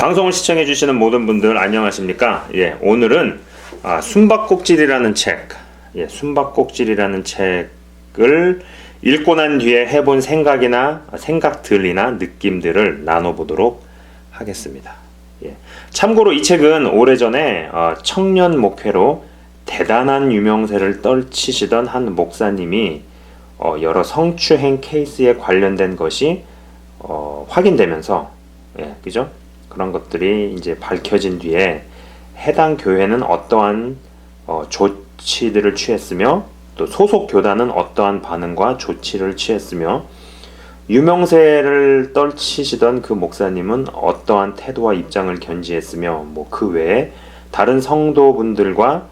방송을 시청해 주시는 모든 분들 안녕하십니까? 예, 오늘은 아, 숨바꼭질이라는 책, 예, 숨바꼭질이라는 책을 읽고 난 뒤에 해본 생각이나 생각들이나 느낌들을 나눠보도록 하겠습니다. 예. 참고로 이 책은 오래전에 어, 청년 목회로 대단한 유명세를 떨치시던 한 목사님이 어, 여러 성추행 케이스에 관련된 것이 어, 확인되면서 예, 그죠? 그런 것들이 이제 밝혀진 뒤에 해당 교회는 어떠한 어, 조치들을 취했으며 또 소속 교단은 어떠한 반응과 조치를 취했으며 유명세를 떨치시던 그 목사님은 어떠한 태도와 입장을 견지했으며 뭐 그 외에 다른 성도분들과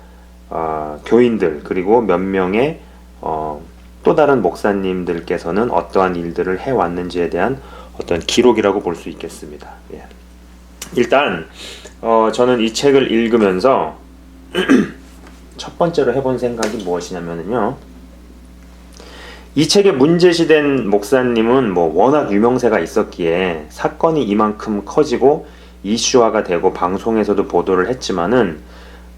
어, 교인들 그리고 몇 명의 어, 또 다른 목사님들께서는 어떠한 일들을 해왔는지에 대한 어떤 기록이라고 볼 수 있겠습니다. 예. 일단 어, 저는 이 책을 읽으면서 첫 번째로 해본 생각이 무엇이냐면요. 이 책에 문제시된 목사님은 뭐 워낙 유명세가 있었기에 사건이 이만큼 커지고 이슈화가 되고 방송에서도 보도를 했지만은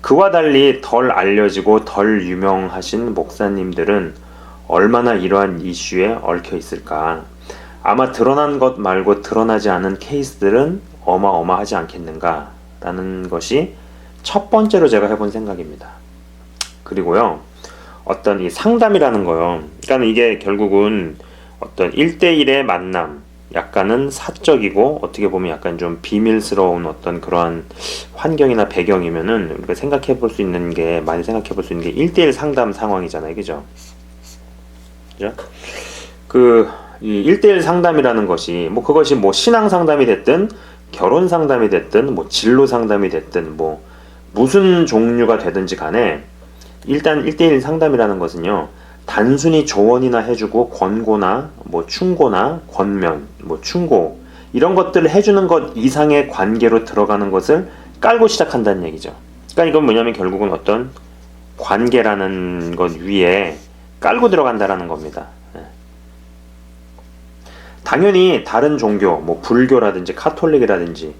그와 달리 덜 알려지고 덜 유명하신 목사님들은 얼마나 이러한 이슈에 얽혀 있을까. 아마 드러난 것 말고 드러나지 않은 케이스들은 어마어마하지 않겠는가 라는 것이 첫 번째로 제가 해본 생각입니다. 그리고요, 어떤 이 상담이라는 거요. 그러니까 이게 결국은 어떤 1대1의 만남, 약간은 사적이고 어떻게 보면 약간 좀 비밀스러운 어떤 그러한 환경이나 배경이면은 우리가 생각해 볼 수 있는 게 많이 생각해 볼 수 있는 게 1대1 상담 상황이잖아요. 그죠? 그죠? 그, 이 1대1 상담이라는 것이 뭐 그것이 뭐 신앙 상담이 됐든 결혼 상담이 됐든 뭐 진로 상담이 됐든 뭐 무슨 종류가 되든지 간에 일단 1대1 상담이라는 것은요. 단순히 조언이나 해주고 권고나 뭐 충고나 권면, 뭐 충고 이런 것들을 해주는 것 이상의 관계로 들어가는 것을 깔고 시작한다는 얘기죠. 그러니까 이건 뭐냐면 결국은 어떤 관계라는 것 위에 깔고 들어간다라는 겁니다. 예. 당연히 다른 종교, 뭐 불교라든지 카톨릭이라든지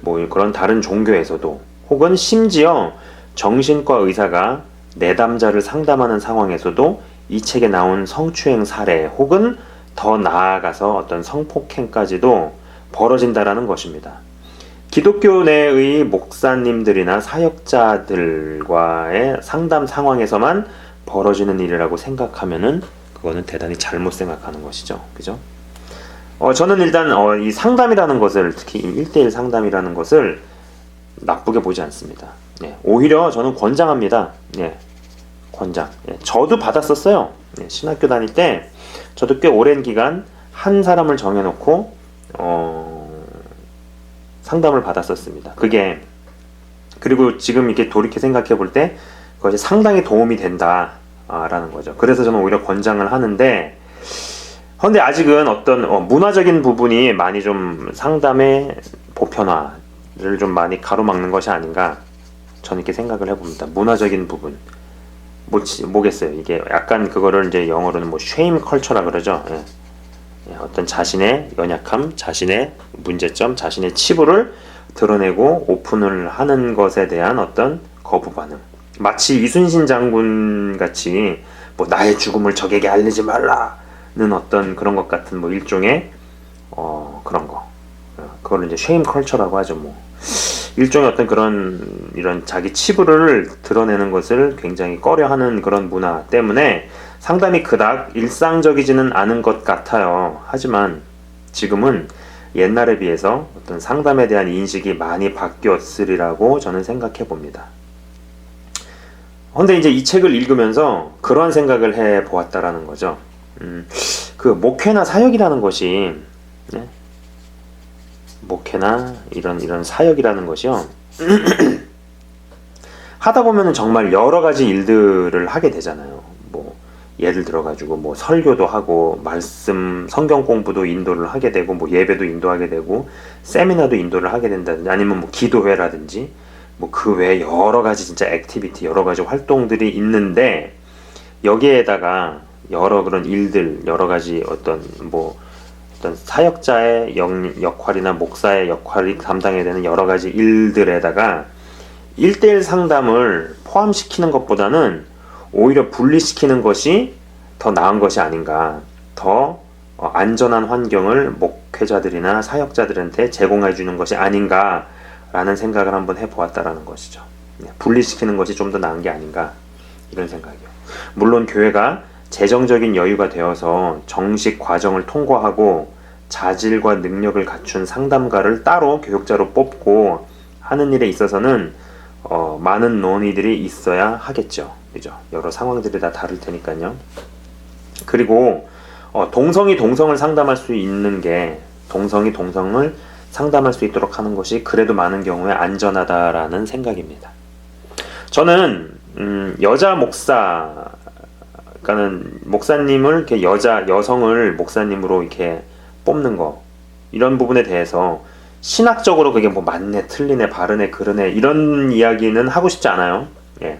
뭐 그런 다른 종교에서도 혹은 심지어 정신과 의사가 내담자를 상담하는 상황에서도 이 책에 나온 성추행 사례 혹은 더 나아가서 어떤 성폭행까지도 벌어진다라는 것입니다. 기독교 내의 목사님들이나 사역자들과의 상담 상황에서만 벌어지는 일이라고 생각하면은 그거는 대단히 잘못 생각하는 것이죠. 그죠? 어, 저는 일단 어, 이 상담이라는 것을 특히 1대1 상담이라는 것을 나쁘게 보지 않습니다. 예, 오히려 저는 권장합니다. 예, 권장. 예, 저도 받았었어요. 예, 신학교 다닐 때 저도 꽤 오랜 기간 한 사람을 정해놓고 어, 상담을 받았었습니다. 그게 그리고 지금 이렇게 돌이켜 생각해 볼 때 그것이 상당히 도움이 된다라는 거죠. 그래서 저는 오히려 권장을 하는데 그런데 아직은 어떤 어, 문화적인 부분이 많이 좀 상담의 보편화를 좀 많이 가로막는 것이 아닌가 저는 이렇게 생각을 해봅니다. 문화적인 부분. 뭐, 뭐겠어요. 이게 약간 그거를 이제 영어로는 뭐 shame culture라 그러죠. 예. 예, 어떤 자신의 연약함, 자신의 문제점, 자신의 치부를 드러내고 오픈을 하는 것에 대한 어떤 거부 반응. 마치 이순신 장군 같이 뭐 나의 죽음을 적에게 알리지 말라 는 어떤 그런 것 같은 뭐 일종의 어 그런 거. 어, 그걸 이제 shame culture라고 하죠. 뭐. 일종의 어떤 그런 이런 자기 치부를 드러내는 것을 굉장히 꺼려하는 그런 문화 때문에 상당히 그닥 일상적이지는 않은 것 같아요. 하지만 지금은 옛날에 비해서 어떤 상담에 대한 인식이 많이 바뀌었으리라고 저는 생각해 봅니다. 근데 이제 이 책을 읽으면서 그러한 생각을 해 보았다라는 거죠. 음, 그 목회나 사역이라는 것이 네? 목회나 이런 이런 사역이라는 것이요. 하다 보면은 정말 여러 가지 일들을 하게 되잖아요. 뭐 예를 들어 가지고 뭐 설교도 하고 말씀 성경 공부도 인도를 하게 되고 뭐 예배도 인도하게 되고 세미나도 인도를 하게 된다든지 아니면 뭐 기도회라든지 뭐 그 외에 여러 가지 진짜 액티비티 여러 가지 활동들이 있는데 여기에다가 여러 그런 일들 여러 가지 어떤 뭐 어떤 사역자의 역, 역할이나 목사의 역할이 담당해야 되는 여러 가지 일들에다가 1대1 상담을 포함시키는 것보다는 오히려 분리시키는 것이 더 나은 것이 아닌가. 더 어, 안전한 환경을 목회자들이나 사역자들한테 제공해 주는 것이 아닌가라는 생각을 한번 해보았다라는 것이죠. 네, 분리시키는 것이 좀 더 나은 게 아닌가 이런 생각이요. 물론 교회가 재정적인 여유가 되어서 정식 과정을 통과하고 자질과 능력을 갖춘 상담가를 따로 교육자로 뽑고 하는 일에 있어서는 어, 많은 논의들이 있어야 하겠죠. 그죠? 여러 상황들이 다 다를 테니까요. 그리고 어, 동성이 동성을 상담할 수 있는 게 동성이 동성을 상담할 수 있도록 하는 것이 그래도 많은 경우에 안전하다라는 생각입니다. 저는 음, 여자 목사 그러니까는 목사님을 이렇게 여자 여성을 목사님으로 이렇게 뽑는 거 이런 부분에 대해서 신학적으로 그게 뭐 맞네 틀리네 바르네 그르네 이런 이야기는 하고 싶지 않아요. 예.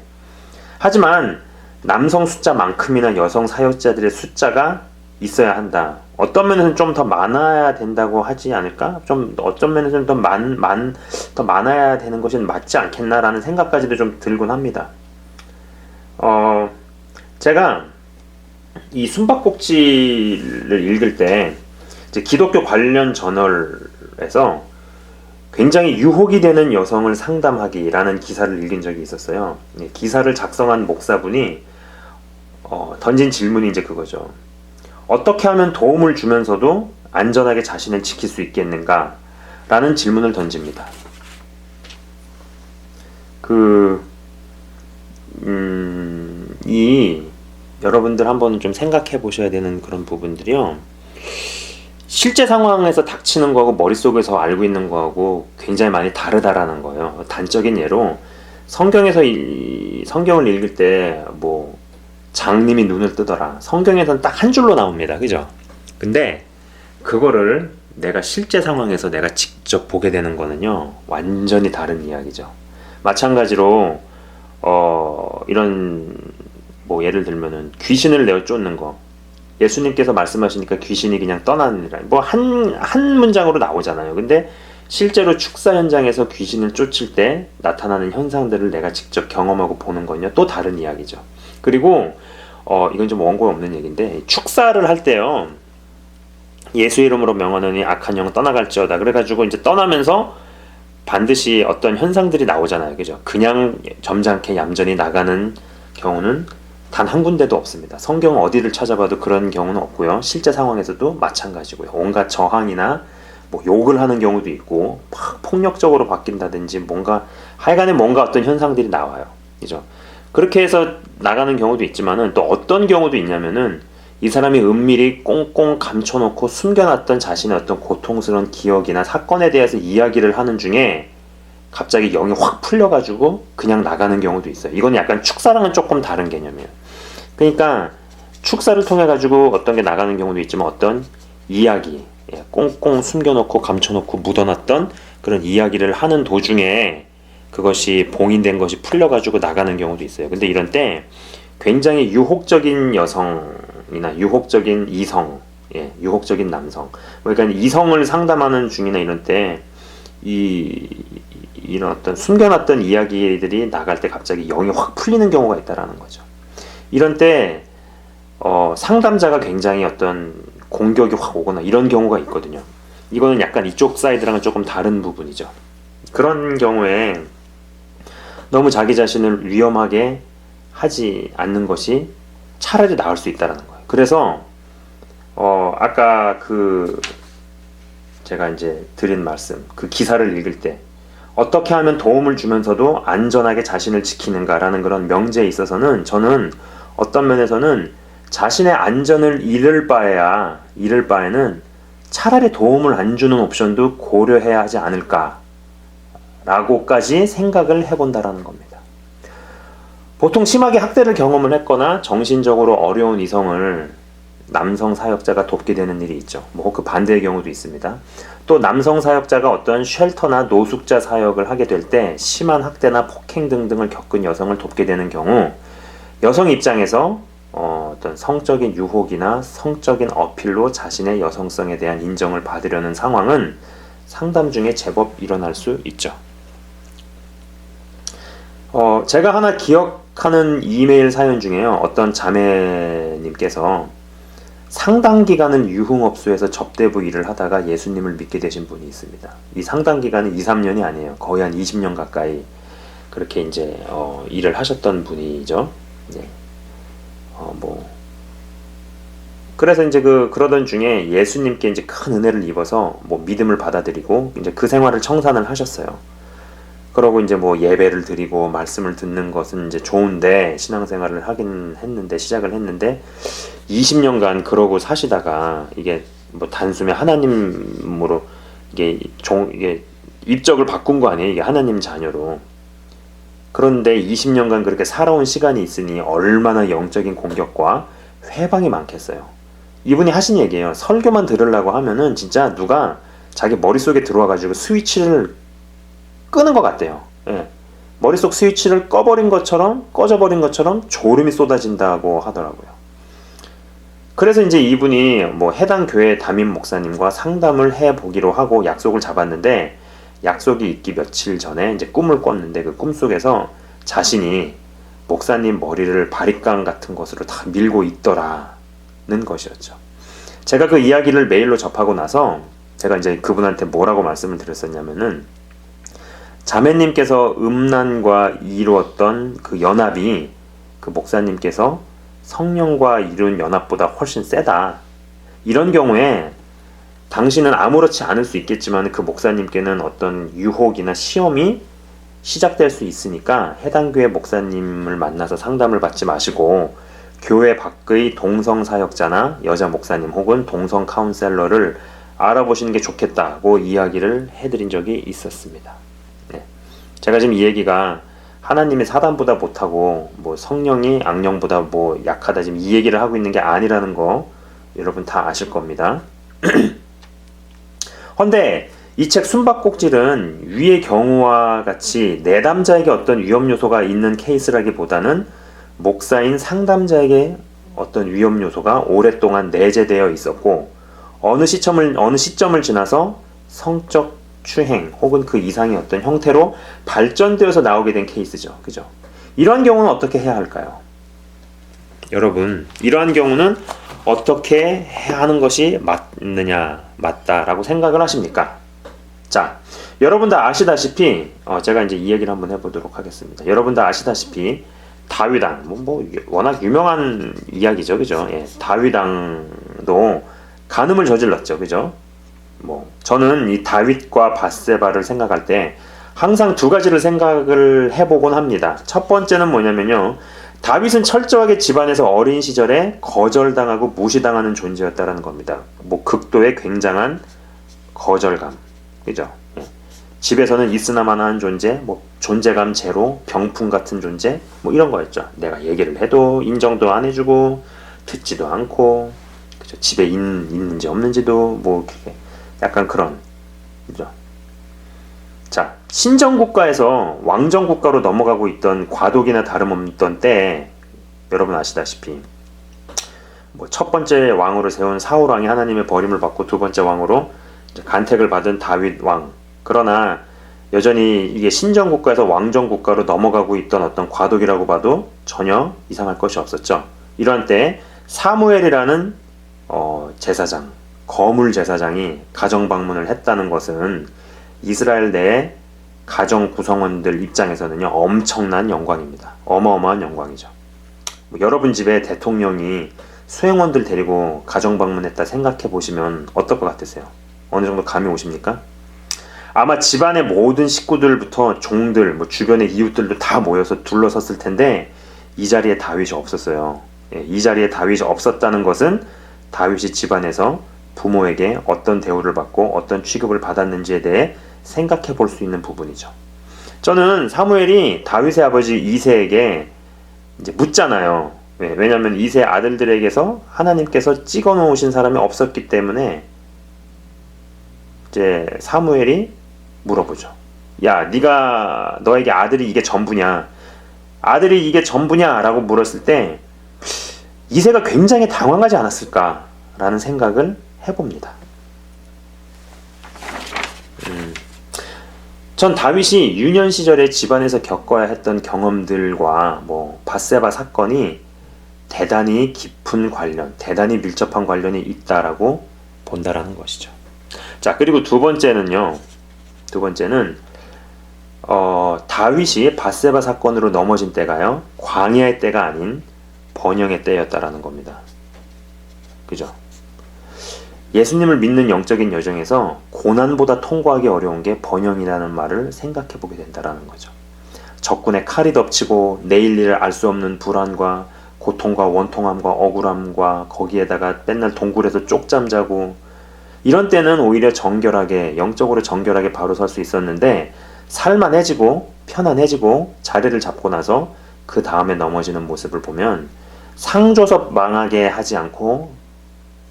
하지만 남성 숫자만큼이나 여성 사역자들의 숫자가 있어야 한다. 어떤 면에서는 좀 더 많아야 된다고 하지 않을까? 좀 어떤 면에서는 더 많, 많, 더 많아야 되는 것이 맞지 않겠나라는 생각까지도 좀 들곤 합니다. 어, 제가 이 숨바꼭질을 읽을 때 이제 기독교 관련 저널에서 굉장히 유혹이 되는 여성을 상담하기라는 기사를 읽은 적이 있었어요. 예, 기사를 작성한 목사분이 어, 던진 질문이 이제 그거죠. 어떻게 하면 도움을 주면서도 안전하게 자신을 지킬 수 있겠는가? 라는 질문을 던집니다. 그, 음, 이, 여러분들 한번 좀 생각해 보셔야 되는 그런 부분들이요. 실제 상황에서 닥치는 거하고 머릿속에서 알고 있는 거하고 굉장히 많이 다르다라는 거예요. 단적인 예로 성경에서 이, 성경을 읽을 때 뭐 장님이 눈을 뜨더라. 성경에서는 딱 한 줄로 나옵니다. 그죠? 근데 그거를 내가 실제 상황에서 내가 직접 보게 되는 거는요. 완전히 다른 이야기죠. 마찬가지로 어 이런 뭐 예를 들면은 귀신을 내어 쫓는 거 예수님께서 말씀하시니까 귀신이 그냥 떠나느니라 뭐한한 문장으로 나오잖아요. 근데 실제로 축사 현장에서 귀신을 쫓을 때 나타나는 현상들을 내가 직접 경험하고 보는 건요 또 다른 이야기죠. 그리고 어 이건 좀 원고 없는 얘기인데 축사를 할 때요 예수 이름으로 명하느니 악한 영 떠나갈지어다 그래가지고 이제 떠나면서 반드시 어떤 현상들이 나오잖아요, 그죠? 그냥 점잖게 얌전히 나가는 경우는 단 한 군데도 없습니다. 성경 어디를 찾아봐도 그런 경우는 없고요. 실제 상황에서도 마찬가지고요. 온갖 저항이나 뭐 욕을 하는 경우도 있고 막 폭력적으로 바뀐다든지 뭔가 하여간에 뭔가 어떤 현상들이 나와요. 그죠? 그렇게 해서 나가는 경우도 있지만은 또 어떤 경우도 있냐면은 이 사람이 은밀히 꽁꽁 감춰놓고 숨겨놨던 자신의 어떤 고통스러운 기억이나 사건에 대해서 이야기를 하는 중에 갑자기 영이 확 풀려가지고 그냥 나가는 경우도 있어요. 이건 약간 축사랑은 조금 다른 개념이에요. 그러니까 축사를 통해 가지고 어떤 게 나가는 경우도 있지만 어떤 이야기, 예, 꽁꽁 숨겨놓고 감춰놓고 묻어놨던 그런 이야기를 하는 도중에 그것이 봉인된 것이 풀려가지고 나가는 경우도 있어요. 근데 이런 때 굉장히 유혹적인 여성이나 유혹적인 이성, 예, 유혹적인 남성. 그러니까 이성을 상담하는 중이나 이런 때 이 이런 어떤 숨겨놨던 이야기들이 나갈 때 갑자기 영이 확 풀리는 경우가 있다라는 거죠. 이런 때 어, 상담자가 굉장히 어떤 공격이 확 오거나 이런 경우가 있거든요. 이거는 약간 이쪽 사이드랑은 조금 다른 부분이죠. 그런 경우에 너무 자기 자신을 위험하게 하지 않는 것이 차라리 나을 수 있다라는 거예요. 그래서 어, 아까 그 제가 이제 드린 말씀, 그 기사를 읽을 때 어떻게 하면 도움을 주면서도 안전하게 자신을 지키는가라는 그런 명제에 있어서는 저는 어떤 면에서는 자신의 안전을 잃을 바에야 잃을 바에는 차라리 도움을 안 주는 옵션도 고려해야 하지 않을까라고까지 생각을 해본다라는 겁니다. 보통 심하게 학대를 경험을 했거나 정신적으로 어려운 이성을 남성 사역자가 돕게 되는 일이 있죠. 뭐 그 반대의 경우도 있습니다. 또 남성 사역자가 어떤 쉘터나 노숙자 사역을 하게 될 때 심한 학대나 폭행 등등을 겪은 여성을 돕게 되는 경우 여성 입장에서 어, 어떤 성적인 유혹이나 성적인 어필로 자신의 여성성에 대한 인정을 받으려는 상황은 상담 중에 제법 일어날 수 있죠. 어, 제가 하나 기억하는 이메일 사연 중에요. 어떤 자매님께서 상당 기간은 유흥업소에서 접대부 일을 하다가 예수님을 믿게 되신 분이 있습니다. 이 상당 기간은 2, 3년이 아니에요. 거의 한 20년 가까이 그렇게 이제 어, 일을 하셨던 분이죠. 네. 어, 뭐 그래서 이제 그 그러던 중에 예수님께 이제 큰 은혜를 입어서 뭐 믿음을 받아들이고 이제 그 생활을 청산을 하셨어요. 그러고 이제 뭐 예배를 드리고 말씀을 듣는 것은 이제 좋은데 신앙생활을 하긴 했는데 시작을 했는데 20년간 그러고 사시다가 이게 뭐 단숨에 하나님으로 이게 종 이게 입적을 바꾼 거 아니에요? 이게 하나님 자녀로. 그런데 20년간 그렇게 살아온 시간이 있으니 얼마나 영적인 공격과 회방이 많겠어요. 이분이 하신 얘기예요. 설교만 들으려고 하면은 진짜 누가 자기 머릿속에 들어와 가지고 스위치를 끄는 것 같대요. 예. 머릿속 스위치를 꺼버린 것처럼 꺼져버린 것처럼 졸음이 쏟아진다고 하더라고요. 그래서 이제 이분이 뭐 해당 교회 담임 목사님과 상담을 해 보기로 하고 약속을 잡았는데 약속이 있기 며칠 전에 이제 꿈을 꿨는데 그 꿈속에서 자신이 목사님 머리를 바리깡 같은 것으로 다 밀고 있더라는 것이었죠. 제가 그 이야기를 메일로 접하고 나서 제가 이제 그분한테 뭐라고 말씀을 드렸었냐면은 자매님께서 음란과 이루었던 그 연합이 그 목사님께서 성령과 이룬 연합보다 훨씬 세다. 이런 경우에 당신은 아무렇지 않을 수 있겠지만 그 목사님께는 어떤 유혹이나 시험이 시작될 수 있으니까 해당 교회 목사님을 만나서 상담을 받지 마시고 교회 밖의 동성 사역자나 여자 목사님 혹은 동성 카운셀러를 알아보시는 게 좋겠다고 이야기를 해드린 적이 있었습니다. 제가 지금 이 얘기가 하나님이 사단보다 못하고 뭐 성령이 악령보다 뭐 약하다 지금 이 얘기를 하고 있는 게 아니라는 거 여러분 다 아실 겁니다. 헌데 이 책 숨바꼭질은 위의 경우와 같이 내담자에게 어떤 위험 요소가 있는 케이스라기보다는 목사인 상담자에게 어떤 위험 요소가 오랫동안 내재되어 있었고 어느 시점을 어느 시점을 지나서 성적 추행 혹은 그 이상의 어떤 형태로 발전되어서 나오게 된 케이스죠. 그죠? 이러한 경우는 어떻게 해야 할까요? 여러분, 이러한 경우는 어떻게 하는 것이 맞느냐, 맞다라고 생각을 하십니까? 자, 여러분 다 아시다시피, 어, 제가 이제 이 얘기를 한번 해보도록 하겠습니다. 여러분 다 아시다시피, 다윗왕, 뭐, 뭐, 워낙 유명한 이야기죠. 그죠? 예, 다윗왕도 간음을 저질렀죠. 그죠? 뭐 저는 이 다윗과 바세바를 생각할 때 항상 두 가지를 생각을 해보곤 합니다. 첫 번째는 뭐냐면요. 다윗은 철저하게 집안에서 어린 시절에 거절당하고 무시당하는 존재였다라는 겁니다. 뭐 극도의 굉장한 거절감, 그죠? 예. 집에서는 있으나마나한 존재, 뭐 존재감 제로, 병풍 같은 존재, 뭐 이런 거였죠. 내가 얘기를 해도 인정도 안 해주고 듣지도 않고, 그죠? 집에 있, 있는지 없는지도 뭐 약간 그런 그죠? 자 신정 국가에서 왕정 국가로 넘어가고 있던 과도기나 다름없던 때에 여러분 아시다시피 뭐 첫 번째 왕으로 세운 사울 왕이 하나님의 버림을 받고 두 번째 왕으로 간택을 받은 다윗 왕 그러나 여전히 이게 신정 국가에서 왕정 국가로 넘어가고 있던 어떤 과도기라고 봐도 전혀 이상할 것이 없었죠. 이러한 때 사무엘이라는 어, 제사장 거물 제사장이 가정 방문을 했다는 것은 이스라엘 내 가정 구성원들 입장에서는요 엄청난 영광입니다. 어마어마한 영광이죠. 뭐 여러분 집에 대통령이 수행원들 데리고 가정 방문했다 생각해 보시면 어떨 것 같으세요? 어느 정도 감이 오십니까? 아마 집안의 모든 식구들부터 종들, 뭐 주변의 이웃들도 다 모여서 둘러섰을 텐데 이 자리에 다윗이 없었어요. 예, 이 자리에 다윗이 없었다는 것은 다윗이 집안에서 부모에게 어떤 대우를 받고 어떤 취급을 받았는지에 대해 생각해 볼 수 있는 부분이죠. 저는 사무엘이 다윗의 아버지 이세에게 이제 묻잖아요. 왜? 왜냐하면 이세 아들들에게서 하나님께서 찍어 놓으신 사람이 없었기 때문에 이제 사무엘이 물어보죠. 야, 네가 너에게 아들이 이게 전부냐? 아들이 이게 전부냐라고 물었을 때 이세가 굉장히 당황하지 않았을까라는 생각을 해봅니다. 음, 전 다윗이 유년 시절에 집안에서 겪어야 했던 경험들과 뭐 바세바 사건이 대단히 깊은 관련, 대단히 밀접한 관련이 있다라고 본다라는 것이죠. 자, 그리고 두 번째는요. 두 번째는 어, 다윗이 바세바 사건으로 넘어진 때가요. 광야의 때가 아닌 번영의 때였다라는 겁니다. 그죠? 예수님을 믿는 영적인 여정에서 고난보다 통과하기 어려운 게 번영이라는 말을 생각해 보게 된다라는 거죠. 적군의 칼이 덮치고 내일 일을 알 수 없는 불안과 고통과 원통함과 억울함과 거기에다가 맨날 동굴에서 쪽잠 자고 이런 때는 오히려 정결하게 영적으로 정결하게 바로 설 수 있었는데 살만해지고 편안해지고 자리를 잡고 나서 그 다음에 넘어지는 모습을 보면 상 줘서 망하게 하지 않고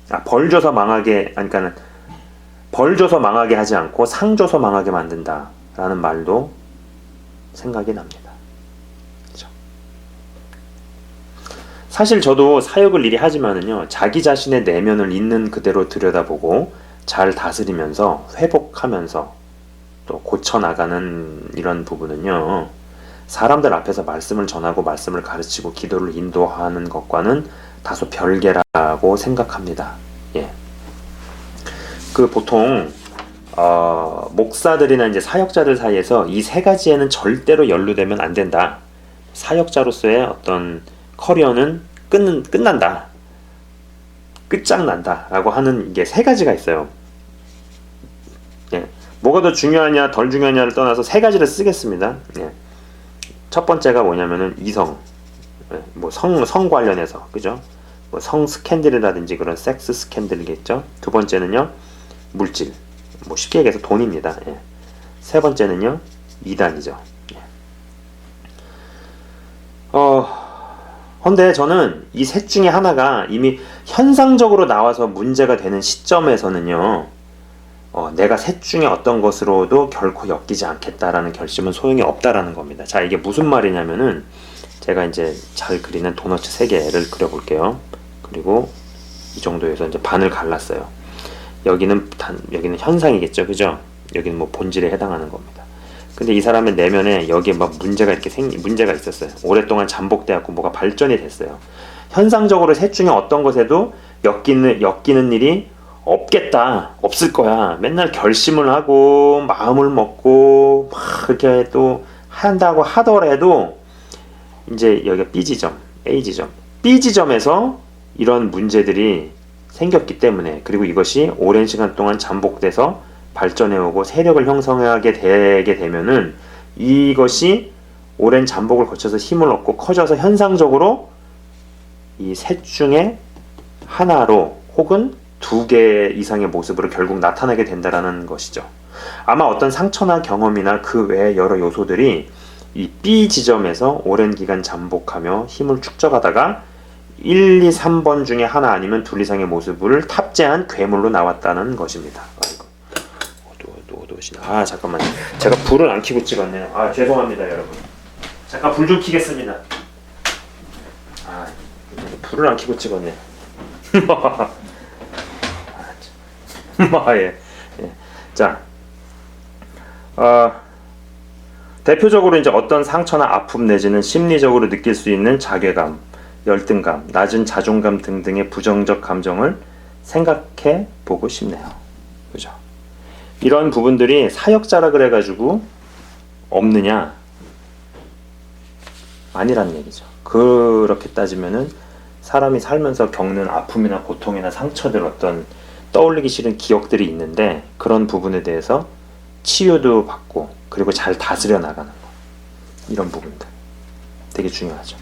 아, 벌 줘서 망하게 그러니까는 벌 줘서 망하게 하지 않고 상 줘서 망하게 만든다라는 말도 생각이 납니다. 그죠? 사실 저도 사역을 일이 하지만은요 자기 자신의 내면을 있는 그대로 들여다보고 잘 다스리면서 회복하면서 또 고쳐 나가는 이런 부분은요 사람들 앞에서 말씀을 전하고 말씀을 가르치고 기도를 인도하는 것과는 다소 별개라고 생각합니다. 예. 그 보통 어, 목사들이나 이제 사역자들 사이에서 이 세 가지에는 절대로 연루되면 안 된다. 사역자로서의 어떤 커리어는 끝, 끝난다. 끝장난다 라고 하는 이게 세 가지가 있어요. 예. 뭐가 더 중요하냐, 덜 중요하냐를 떠나서 세 가지를 쓰겠습니다. 예. 첫 번째가 뭐냐면은 이성, 예. 뭐성 성 관련해서 그죠? 뭐 성 스캔들이라든지 그런 섹스 스캔들이겠죠. 두 번째는요 물질, 뭐 쉽게 얘기해서 돈입니다. 예. 세 번째는요 이단이죠. 예. 어. 근데 저는 이 셋 중에 하나가 이미 현상적으로 나와서 문제가 되는 시점에서는요, 어, 내가 셋 중에 어떤 것으로도 결코 엮이지 않겠다라는 결심은 소용이 없다라는 겁니다. 자, 이게 무슨 말이냐면은, 제가 이제 잘 그리는 도너츠 세 개를 그려볼게요. 그리고 이 정도에서 이제 반을 갈랐어요. 여기는 단, 여기는 현상이겠죠. 그죠? 여기는 뭐 본질에 해당하는 겁니다. 근데 이 사람의 내면에 여기에 막 문제가 이렇게 생기 문제가 있었어요. 오랫동안 잠복돼갖고 뭐가 발전이 됐어요. 현상적으로 셋 중에 어떤 것에도 엮이는 엮이는 일이 없겠다, 없을 거야. 맨날 결심을 하고 마음을 먹고 막 이렇게 또 한다고 하더라도 이제 여기가 B 지점, A 지점, B 지점에서 이런 문제들이 생겼기 때문에 그리고 이것이 오랜 시간 동안 잠복돼서 발전해오고 세력을 형성하게 되게 되면은 이것이 오랜 잠복을 거쳐서 힘을 얻고 커져서 현상적으로 이 셋 중에 하나로 혹은 두 개 이상의 모습으로 결국 나타나게 된다라는 것이죠. 아마 어떤 상처나 경험이나 그 외의 여러 요소들이 이 B 지점에서 오랜 기간 잠복하며 힘을 축적하다가 1, 2, 3번 중에 하나 아니면 둘 이상의 모습을 탑재한 괴물로 나왔다는 것입니다. 아 잠깐만. 제가 불을 안 켜고 찍었네요. 아 죄송합니다 여러분. 잠깐 불 좀 켜겠습니다. 아 불을 안 켜고 찍었네. 아, 예. 예. 자, 어, 대표적으로 이제 어떤 상처나 아픔 내지는 심리적으로 느낄 수 있는 자괴감, 열등감, 낮은 자존감 등등의 부정적 감정을 생각해 보고 싶네요. 그죠? 이런 부분들이 사역자라 그래가지고 없느냐? 아니란 얘기죠. 그렇게 따지면은 사람이 살면서 겪는 아픔이나 고통이나 상처들 어떤 떠올리기 싫은 기억들이 있는데 그런 부분에 대해서 치유도 받고 그리고 잘 다스려 나가는 거 이런 부분들 되게 중요하죠.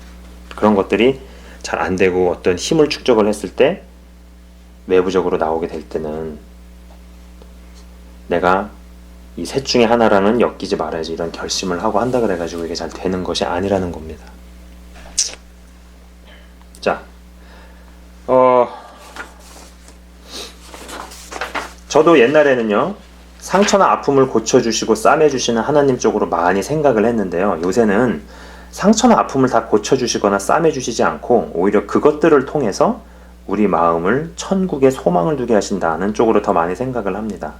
그런 것들이 잘 안 되고 어떤 힘을 축적을 했을 때 외부적으로 나오게 될 때는 내가 이 셋 중에 하나라는 엮이지 말아야지 이런 결심을 하고 한다 그래가지고 이게 잘 되는 것이 아니라는 겁니다. 자, 어, 저도 옛날에는요, 상처나 아픔을 고쳐주시고 싸매주시는 하나님 쪽으로 많이 생각을 했는데요. 요새는 상처나 아픔을 다 고쳐주시거나 싸매주시지 않고 오히려 그것들을 통해서 우리 마음을 천국에 소망을 두게 하신다는 쪽으로 더 많이 생각을 합니다.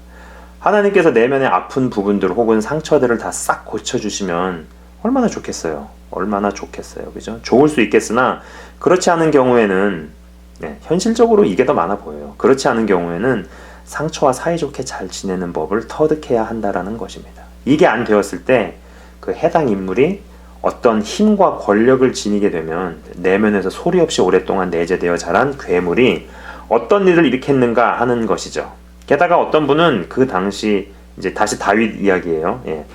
하나님께서 내면의 아픈 부분들 혹은 상처들을 다 싹 고쳐주시면 얼마나 좋겠어요. 얼마나 좋겠어요. 그죠? 좋을 수 있겠으나 그렇지 않은 경우에는 네, 현실적으로 이게 더 많아 보여요. 그렇지 않은 경우에는 상처와 사이좋게 잘 지내는 법을 터득해야 한다라는 것입니다. 이게 안 되었을 때 그 해당 인물이 어떤 힘과 권력을 지니게 되면 내면에서 소리 없이 오랫동안 내재되어 자란 괴물이 어떤 일을 일으켰는가 하는 것이죠. 게다가 어떤 분은 그 당시 이제 다시 다윗 이야기예요. 예.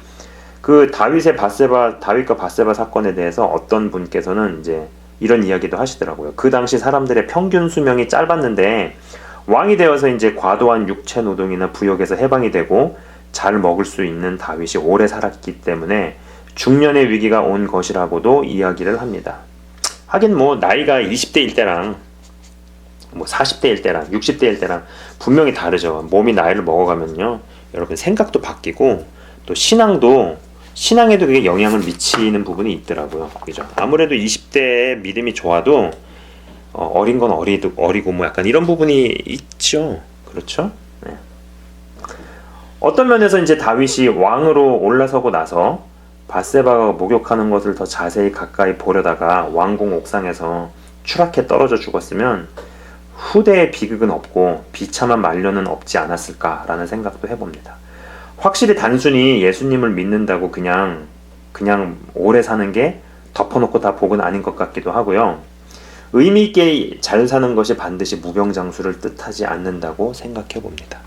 그 다윗의 바세바 다윗과 바세바 사건에 대해서 어떤 분께서는 이제 이런 이야기도 하시더라고요. 그 당시 사람들의 평균 수명이 짧았는데 왕이 되어서 이제 과도한 육체 노동이나 부역에서 해방이 되고 잘 먹을 수 있는 다윗이 오래 살았기 때문에 중년의 위기가 온 것이라고도 이야기를 합니다. 하긴 뭐 나이가 20대일 때랑 뭐 40대일 때랑 60대일 때랑 분명히 다르죠. 몸이 나이를 먹어가면요. 여러분 생각도 바뀌고 또 신앙도 신앙에도 그게 영향을 미치는 부분이 있더라고요. 그죠? 아무래도 20대에 믿음이 좋아도 어, 어린 건 어리도 어리고 뭐 약간 이런 부분이 있죠. 그렇죠? 네. 어떤 면에서 이제 다윗이 왕으로 올라서고 나서 바세바가 목욕하는 것을 더 자세히 가까이 보려다가 왕궁 옥상에서 추락해 떨어져 죽었으면 후대의 비극은 없고 비참한 말년은 없지 않았을까라는 생각도 해봅니다. 확실히 단순히 예수님을 믿는다고 그냥 그냥 오래 사는 게 덮어놓고 다 복은 아닌 것 같기도 하고요. 의미 있게 잘 사는 것이 반드시 무병장수를 뜻하지 않는다고 생각해 봅니다.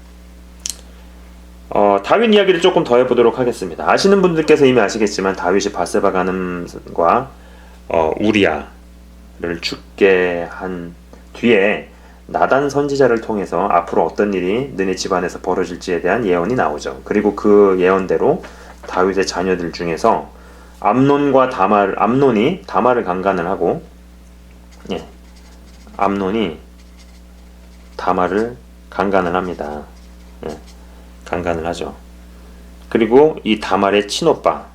어, 다윗 이야기를 조금 더 해보도록 하겠습니다. 아시는 분들께서 이미 아시겠지만 다윗이 바세바 가늠과 어, 우리야를 죽게 한 뒤에 나단 선지자를 통해서 앞으로 어떤 일이 너네 집안에서 벌어질지에 대한 예언이 나오죠. 그리고 그 예언대로 다윗의 자녀들 중에서 암논과 다말 암논이 다말을 강간을 하고 예. 암논이 다말을 강간을 합니다. 예. 강간을 하죠. 그리고 이 다말의 친오빠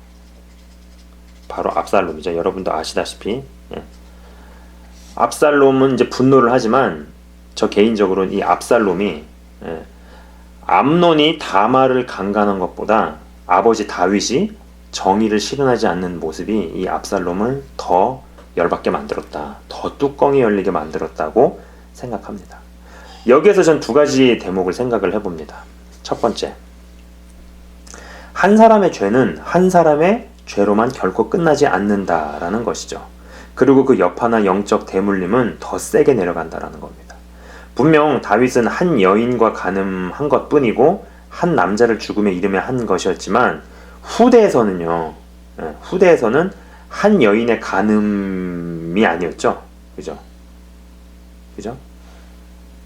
바로 압살롬이죠. 여러분도 아시다시피 예. 압살롬은 이제 분노를 하지만 저 개인적으로는 이 압살롬이 예. 암논이 다말을 강간한 것보다 아버지 다윗이 정의를 실현하지 않는 모습이 이 압살롬을 더 열받게 만들었다. 더 뚜껑이 열리게 만들었다고 생각합니다. 여기에서 전 두 가지 대목을 생각을 해봅니다. 첫 번째. 한 사람의 죄는 한 사람의 죄로만 결코 끝나지 않는다라는 것이죠. 그리고 그 여파나 영적 대물림은 더 세게 내려간다라는 겁니다. 분명 다윗은 한 여인과 가늠한 것 뿐이고 한 남자를 죽음에 이르며 한 것이었지만 후대에서는요. 예, 후대에서는 한 여인의 간음이 아니었죠. 그죠? 그죠?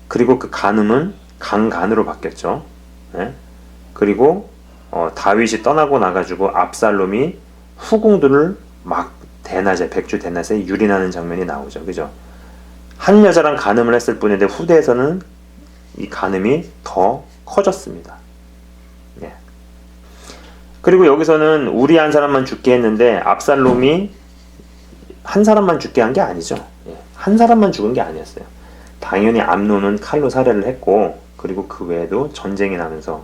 그리고 그 간음은 강간으로 바뀌었죠. 네? 그리고 어, 다윗이 떠나고 나가지고 압살롬이 후궁들을 막 대낮에 백주 대낮에 유린하는 장면이 나오죠. 그죠? 한 여자랑 간음을 했을 뿐인데 후대에서는 이 간음이 더 커졌습니다. 네. 그리고 여기서는 우리 한 사람만 죽게 했는데 압살롬이 한 사람만 죽게 한 게 아니죠. 예. 한 사람만 죽은 게 아니었어요. 당연히 암론은 칼로 살해를 했고 그리고 그 외에도 전쟁이 나면서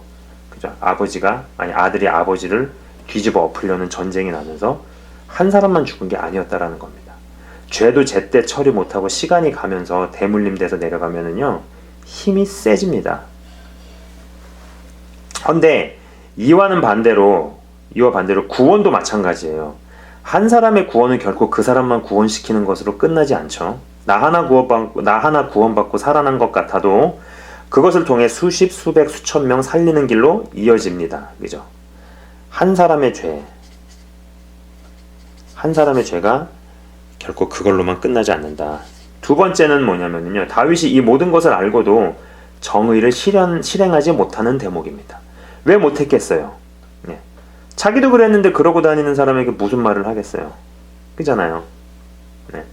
그죠 아버지가 아니 아들이 아버지를 뒤집어 엎으려는 전쟁이 나면서 한 사람만 죽은 게 아니었다라는 겁니다. 죄도 제때 처리 못하고 시간이 가면서 대물림 돼서 내려가면은요 힘이 세집니다. 헌데 이와는 반대로 이와 반대로 구원도 마찬가지예요. 한 사람의 구원은 결코 그 사람만 구원시키는 것으로 끝나지 않죠. 나 하나 구원받고 나 하나 구원받고 살아난 것 같아도 그것을 통해 수십 수백 수천 명 살리는 길로 이어집니다. 그죠? 한 사람의 죄, 한 사람의 죄가 결코 그걸로만 끝나지 않는다. 두 번째는 뭐냐면요. 다윗이 이 모든 것을 알고도 정의를 실현, 실행하지 못하는 대목입니다. 왜 못했겠어요? 네. 자기도 그랬는데 그러고 다니는 사람에게 무슨 말을 하겠어요? 그잖아요. 네.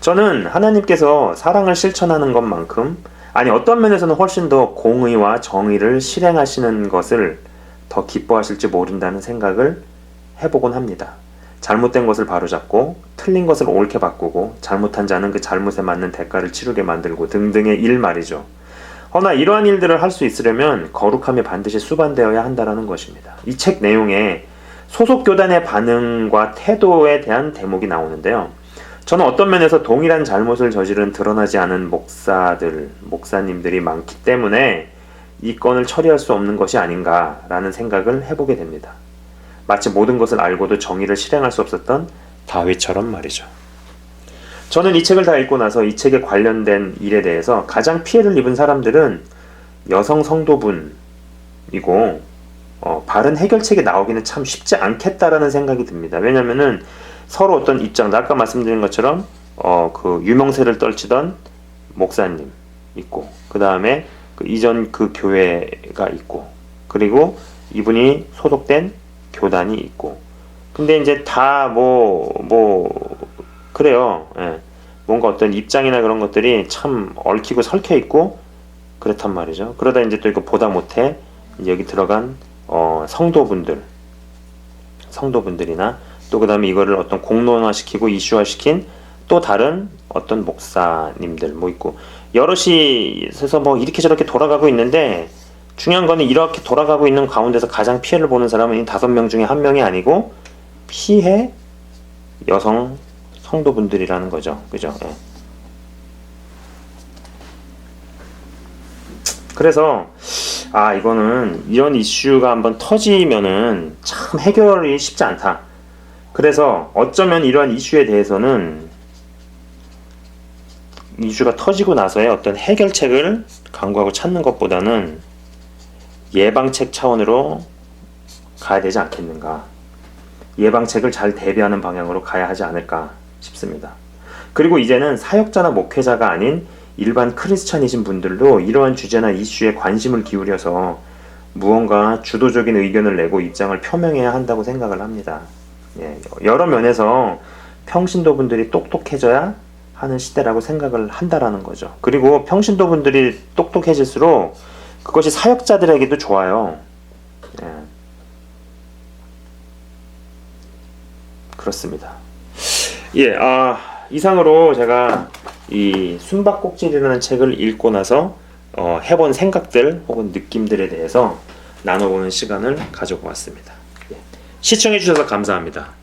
저는 하나님께서 사랑을 실천하는 것만큼 아니 어떤 면에서는 훨씬 더 공의와 정의를 실행하시는 것을 더 기뻐하실지 모른다는 생각을 해보곤 합니다. 잘못된 것을 바로잡고 틀린 것을 옳게 바꾸고 잘못한 자는 그 잘못에 맞는 대가를 치르게 만들고 등등의 일 말이죠. 허나 이러한 일들을 할 수 있으려면 거룩함이 반드시 수반되어야 한다라는 것입니다. 이 책 내용에 소속 교단의 반응과 태도에 대한 대목이 나오는데요. 저는 어떤 면에서 동일한 잘못을 저지른 드러나지 않은 목사들, 목사님들이 많기 때문에 이 건을 처리할 수 없는 것이 아닌가라는 생각을 해보게 됩니다. 마치 모든 것을 알고도 정의를 실행할 수 없었던 다윗처럼 말이죠. 저는 이 책을 다 읽고 나서 이 책에 관련된 일에 대해서 가장 피해를 입은 사람들은 여성 성도분이고 어, 바른 해결책이 나오기는 참 쉽지 않겠다라는 생각이 듭니다. 왜냐면은 서로 어떤 입장, 아까 말씀드린 것처럼 어, 그 유명세를 떨치던 목사님 있고 그 다음에 그 이전 그 교회가 있고 그리고 이분이 소속된 교단이 있고 근데 이제 다 뭐뭐 그래요. 예. 뭔가 어떤 입장이나 그런 것들이 참 얽히고 설켜 있고 그렇단 말이죠. 그러다 이제 또 이거 보다 못해 여기 들어간 어, 성도분들 성도분들이나 또 그다음에 이거를 어떤 공론화시키고 이슈화시킨 또 다른 어떤 목사님들 뭐 있고 여럿이 있어서 뭐 이렇게 저렇게 돌아가고 있는데 중요한 거는 이렇게 돌아가고 있는 가운데서 가장 피해를 보는 사람은 이 다섯 명 중에 한 명이 아니고 피해 여성 성도분들이라는 거죠. 그죠? 예. 그래서 아 이거는 이런 이슈가 한번 터지면은 참 해결이 쉽지 않다. 그래서 어쩌면 이러한 이슈에 대해서는 이슈가 터지고 나서의 어떤 해결책을 강구하고 찾는 것보다는 예방책 차원으로 가야 되지 않겠는가. 예방책을 잘 대비하는 방향으로 가야 하지 않을까 싶습니다. 그리고 이제는 사역자나 목회자가 아닌 일반 크리스찬이신 분들도 이러한 주제나 이슈에 관심을 기울여서 무언가 주도적인 의견을 내고 입장을 표명해야 한다고 생각을 합니다. 예, 여러 면에서 평신도 분들이 똑똑해져야 하는 시대라고 생각을 한다라는 거죠. 그리고 평신도 분들이 똑똑해질수록 그것이 사역자들에게도 좋아요. 예. 그렇습니다. 예, 아, 이상으로 제가 이 숨바꼭질이라는 책을 읽고 나서 어, 해본 생각들 혹은 느낌들에 대해서 나눠보는 시간을 가져보았습니다. 예. 시청해주셔서 감사합니다.